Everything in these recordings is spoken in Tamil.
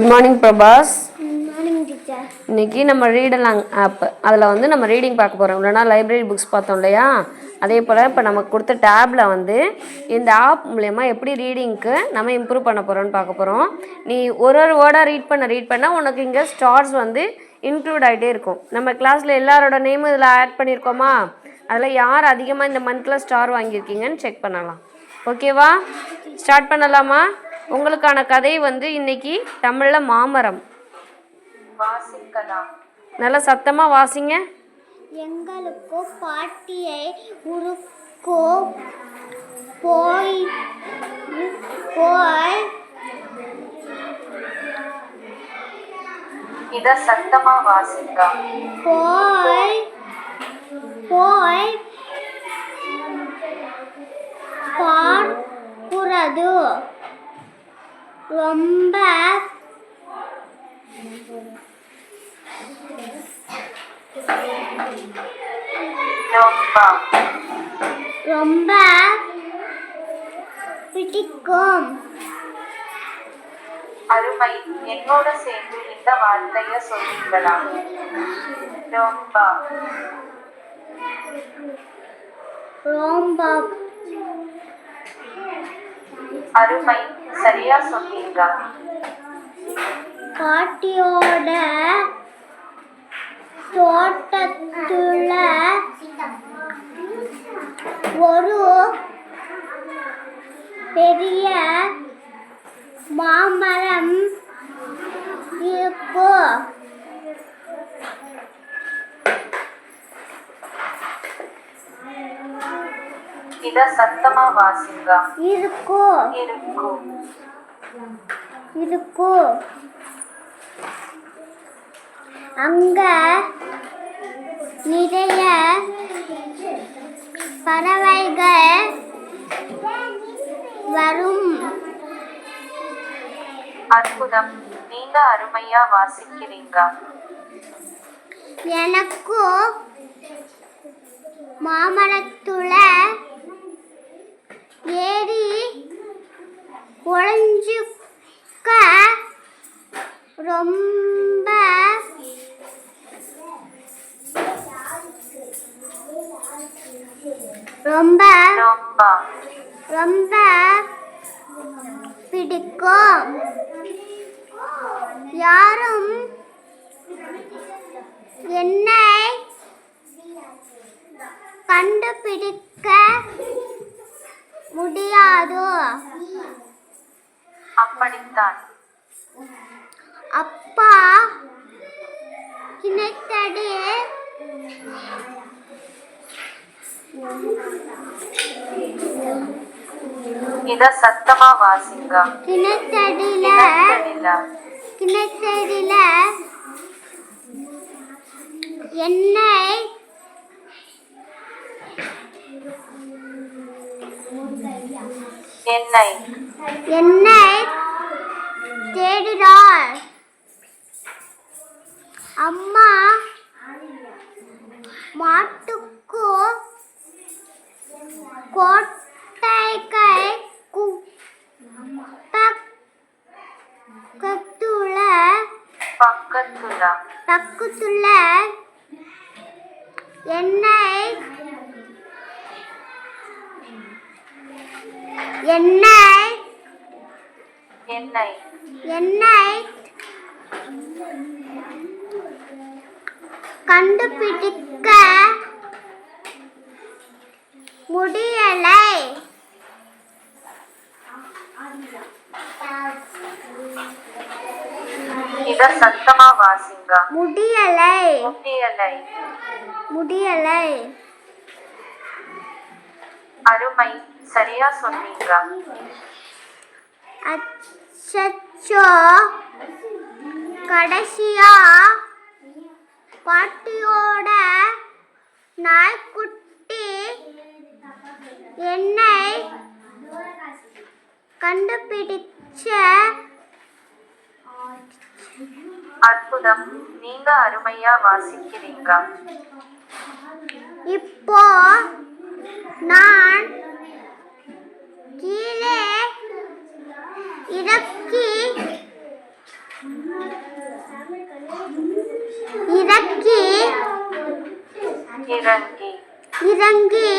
குட் மார்னிங் பிரபாஸ் இன்னைக்கு நம்ம ரீடலாங் ஆப் அதில் வந்து நம்ம ரீடிங் பார்க்க போகிறோம் இல்லைனா லைப்ரரி புக்ஸ் பார்த்தோம் இல்லையா? அதே போல் இப்போ நமக்கு கொடுத்த டேப்பில் வந்து இந்த ஆப் மூலயமா எப்படி ரீடிங்க்கு நம்ம இம்ப்ரூவ் பண்ண போகிறோம்னு பார்க்க போகிறோம் நீ ஒரு ஒரு வேர்டாக ரீட் பண்ண ரீட் பண்ணால் உனக்கு இங்கே ஸ்டார்ஸ் வந்து இன்க்ளூட் ஆகிட்டே இருக்கும். நம்ம கிளாஸில் எல்லாரோட நேமும் இதில் ஆட் பண்ணியிருக்கோமா அதில் யார் அதிகமாக இந்த மந்தில் ஸ்டார் வாங்கியிருக்கீங்கன்னு செக் பண்ணலாம். ஓகேவா ஸ்டார்ட் பண்ணலாமா? உங்களுக்கான கதை வந்து இன்னைக்கு தமிழில் மாமரம். வாசிக்கலாம். நல்லா சத்தமாக வாசிங்க. எங்களுக்கோ பாட்டியை உருக்கோ போய் போய். இத சத்தமா வாசிங்க போய் பார்க்கிறது ரொம்ப ரொம்ப ரொம்ப பிடிக்கும். அருமை. என்னோட சேர்ந்து இந்த வார்த்தைய சொல்லுங்களா ரொம்ப. ரொம்ப. அருமை. சரியா சொன்னீங்க பாட்டியோட தோட்டத்துல ஒரு பெரிய மாமரம் இருக்கு. இத சத்தமா வாசிங்க. இருக்கு. இருக்கும் இருக்கு. அங்க நிறைய பறவைகள் வரும். அற்புதம். நீங்க அருமையா வாசிக்கிறீங்க. எனக்கு மாமரத்துல ஏறி ஒளிஞ்சுக்க ரொம்ப ரொம்ப ரொம்ப ரொம்ப பிடிக்கும். யாரும் என்னை கண்டுபிடிக்க முடியாது. அப்படித்தான். அப்பா கிணத்தடி இத சத்தமா வாசிங்க. கிணத்தடியில கிணத்தடியில. எண்ணெய் எண்ணெய். எண்ணெய் தேடுறாள் அம்மா மாட்டுக்கு கோட்டைக்கை பக்கத்துல பக்கத்துல. பக்கத்துல எண்ணெய் எண்ணெய் எண்ணெய். எண்ணெய் கண்டுபிடிக்க முடியலை. இத சத்தமா வாசிங்க. முடியலை. முட்டியலை முடியலை. அருமை. சரியா சொன்னீங்க. அச்சச்சோ. கடைசியா பாட்டியோட நாய்க்குட்டி என்னை கண்டுபிடிச்ச அற்புதம் நீங்க அருமையா வாசிக்கிறீங்க. இப்போ நான் கீழே இறக்கி இறக்கி இறங்கி. இறங்கி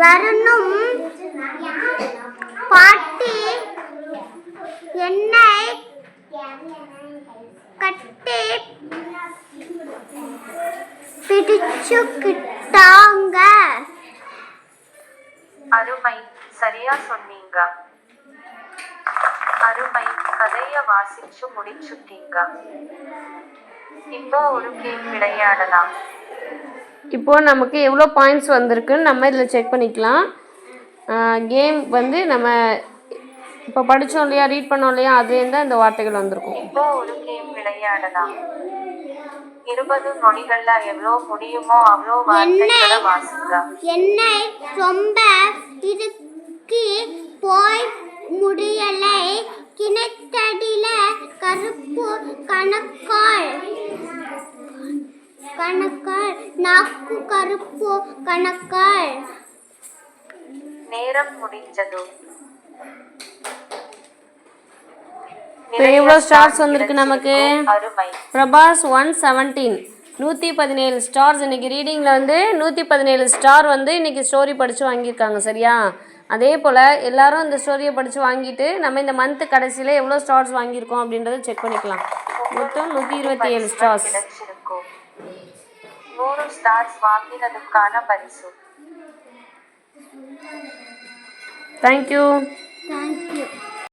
வரணும். பாட்டி என்னை கட்டி பிடிச்சுக்கிட்டாங்க அருமை சரியா சொன்னீங்க. அருமை கதைய வாசிச்சு முடிச்சுட்டீங்க. இப்போ ஒரு கேம் விளையாடலாம். இப்போ நமக்கு எவ்வளோ பாயிண்ட்ஸ் வந்திருக்குன்னு நம்ம இதில் செக் பண்ணிக்கலாம். கேம் வந்து நம்ம இப்போ படித்தோம் இல்லையா ரீட் பண்ணோம் இல்லையா அதுலேருந்து தான் இந்த வார்த்தைகள் வந்திருக்கும். இப்போ ஒரு கேம் விளையாடலாம். இருபது நொடிகள்ல எவ்வளோ முடியுமோ அவ்வளோ வார்த்தைகளை வாசிங்க என்னை? ரொம்ப இறுக்கி போய் முடியலை. கிணத்தடியில கருப்பு கணக்கால். கணக்கால். நாக்கு கருப்பு கணக்கால். நேரம் முடிஞ்சது இப்போ எவ்வளோ ஸ்டார்ஸ் வந்திருக்கு நமக்கு? அருமை. பிரபாஸ் ஒன் செவன்டீன் நூற்றி பதினேழு ஸ்டார்ஸ் இன்னைக்கு ரீடிங்கில் வந்து நூற்றி பதினேழு ஸ்டார் வந்து இன்னைக்கு ஸ்டோரி படித்து வாங்கியிருக்காங்க சரியா? அதே போல் எல்லாரும் இந்த ஸ்டோரியை படித்து வாங்கிட்டு நம்ம இந்த மந்த் கடைசியில் எவ்வளோ ஸ்டார்ஸ் வாங்கியிருக்கோம் அப்படின்றத செக் பண்ணிக்கலாம். மொத்தம் நூற்றி இருபத்தி ஏழு ஸ்டார்ஸ் ಮೂರು ಸ್ಟಾರ್ಸ್ ಮಾವಿನ ದುಃಖಾನ ಭರಿಸು ಥ್ಯಾಂಕ್ ಯು ಥ್ಯಾಂಕ್ ಯು